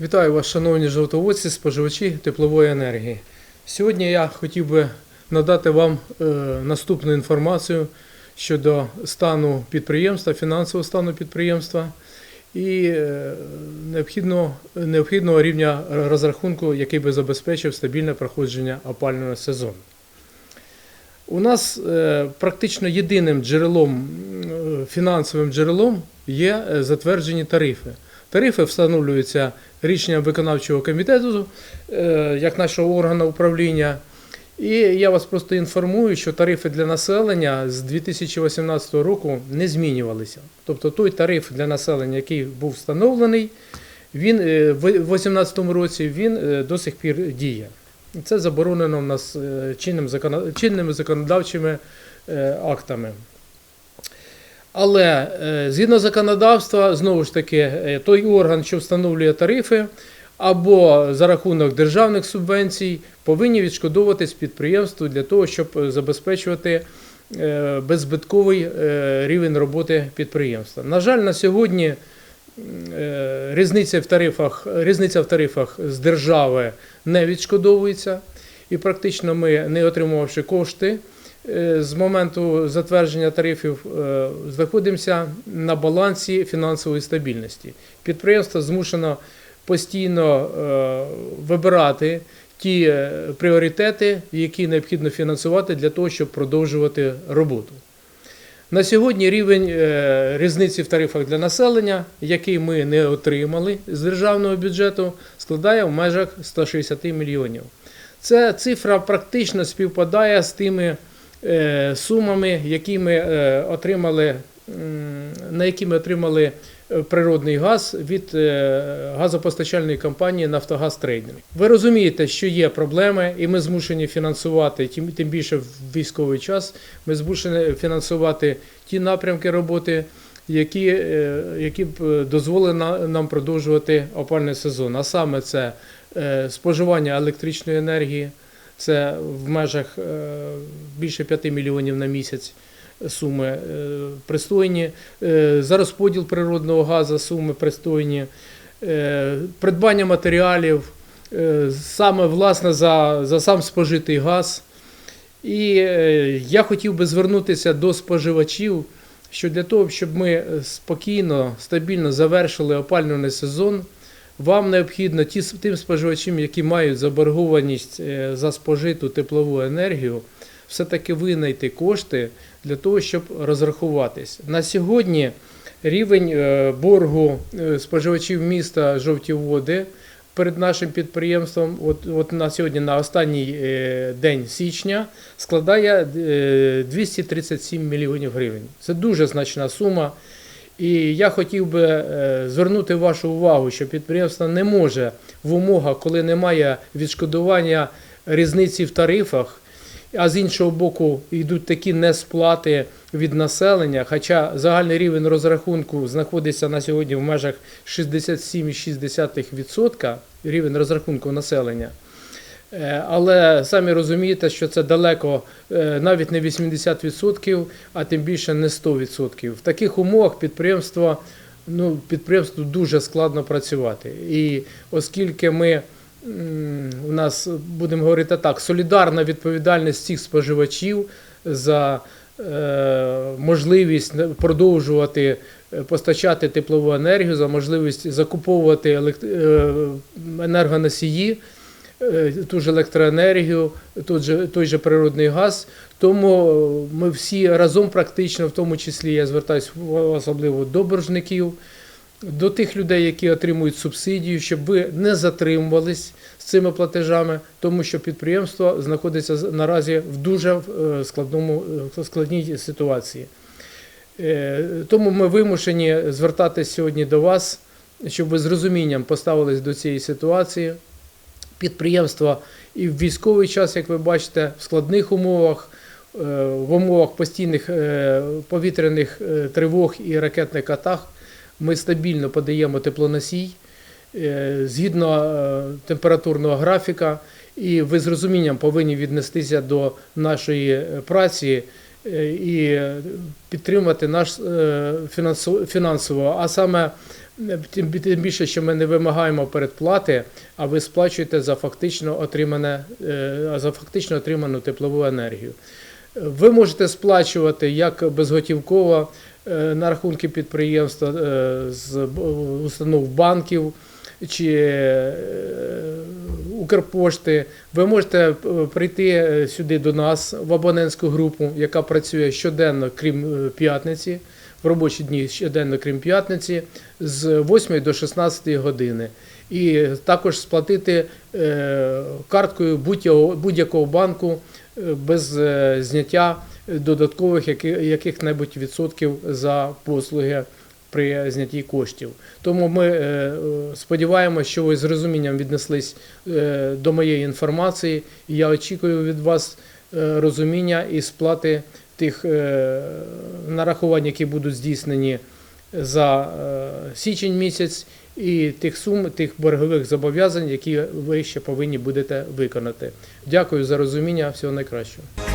Вітаю вас, шановні жовтоводці, споживачі теплової енергії. Сьогодні я хотів би надати вам е, наступну інформацію щодо стану підприємства, фінансового стану підприємства і е, необхідного, необхідного рівня розрахунку, який би забезпечив стабільне проходження опалювального сезону. У нас е, практично єдиним джерелом, фінансовим джерелом є затверджені тарифи. Тарифи встановлюються рішенням виконавчого комітету е, як нашого органу управління. І я вас просто інформую, що тарифи для населення з 2018 року не змінювалися. Тобто той тариф для населення, який був встановлений, він е, в 2018 році він е, до сих пір діє. Це заборонено в нас чинними законодавчими актами. Але е, згідно законодавства, знову ж таки, е, той орган, що встановлює тарифи, або за рахунок державних субвенцій, повинні відшкодовуватись підприємству для того, щоб е, забезпечувати беззбитковий рівень роботи підприємства. На жаль, на сьогодні різниця в тарифах, різниця в тарифах з держави не відшкодовується, і практично ми, не отримувавши кошти, з моменту затвердження тарифів е, знаходимося на балансі фінансової стабільності. Підприємство змушено постійно е, вибирати ті е, пріоритети, які необхідно фінансувати для того, щоб продовжувати роботу. На сьогодні рівень е, різниці в тарифах для населення, який ми не отримали з державного бюджету, складає в межах 160 мільйонів. Ця цифра практично співпадає з тими е, сумами, які ми е, отримали, на які ми отримали е, природний газ від е, газопостачальної компанії Нафтогаз Трейдинг. Ви розумієте, що є проблеми, і ми змушені фінансувати, тим, більше в військовий час, ми змушені фінансувати ті напрямки роботи, які, е, які б е, дозволили на- нам продовжувати опальний сезон. А саме це е, споживання електричної енергії, це в межах е, більше 5 мільйонів на місяць суми е, пристойні, е, за розподіл природного газу суми пристойні, придбання матеріалів, саме власне за, за сам спожитий газ. І я хотів би звернутися до споживачів, що для того, щоб ми спокійно, стабільно завершили опалювальний сезон, вам необхідно ті, тим споживачам, які мають заборгованість е, за спожиту теплову енергію, все-таки винайти кошти для того, щоб розрахуватись. На сьогодні рівень е, боргу е, споживачів міста жовті води перед нашим підприємством, от, от на сьогодні, на останній день січня, складає е, 237 мільйонів гривень. Це дуже значна сума. І я хотів би е, звернути вашу увагу, що підприємство не може в умовах, коли немає відшкодування різниці в тарифах, а з іншого боку йдуть такі несплати від населення, хоча загальний рівень розрахунку знаходиться на сьогодні в межах 67,6% рівень розрахунку населення. Е, Але самі розумієте, що це далеко е, навіть не 80%, а тим більше не 100%. В таких умовах підприємство, ну, підприємству дуже складно працювати. І оскільки ми у нас будемо говорити так, солідарна відповідальність всіх споживачів за е, можливість продовжувати постачати теплову енергію, за можливість закуповувати енергоносії ту ж електроенергію, той же, той же природний газ. Тому е, ми всі разом практично, в тому числі я звертаюся особливо до боржників, до тих людей, які отримують субсидію, щоб ви не затримувались з цими платежами, тому що підприємство знаходиться наразі в дуже е, складному, е, складній ситуації. Е, Тому ми вимушені звертатись сьогодні до вас, щоб ви з розумінням поставились до цієї ситуації підприємства і в військовий час, як ви бачите, в складних умовах, е, в умовах постійних е, повітряних е, тривог і ракетних атак, ми стабільно подаємо теплоносій згідно температурного графіка, і ви з розумінням повинні віднестися до нашої праці і підтримати наш фінансово. А саме тим, більше, що ми не вимагаємо передплати, а ви сплачуєте за фактично отримане е, за фактично отриману теплову енергію. Ви можете сплачувати як безготівково е, на рахунки підприємства е, з установ банків чи Укрпошти. Ви можете прийти сюди до нас в абонентську групу, яка працює щоденно, крім п'ятниці, в робочі дні щоденно, крім п'ятниці, з 8 до 16 години. І також сплатити е, карткою будь-якого банку е, без е, зняття додаткових яких-небудь відсотків за послуги при знятті коштів. Тому ми сподіваємося, що ви з розумінням віднеслись до моєї інформації, і я очікую від вас розуміння і сплати тих е, нарахувань, які будуть здійснені за е, січень місяць, і тих сум, тих боргових зобов'язань, які ви ще повинні будете виконати. Дякую за розуміння. Всього найкращого.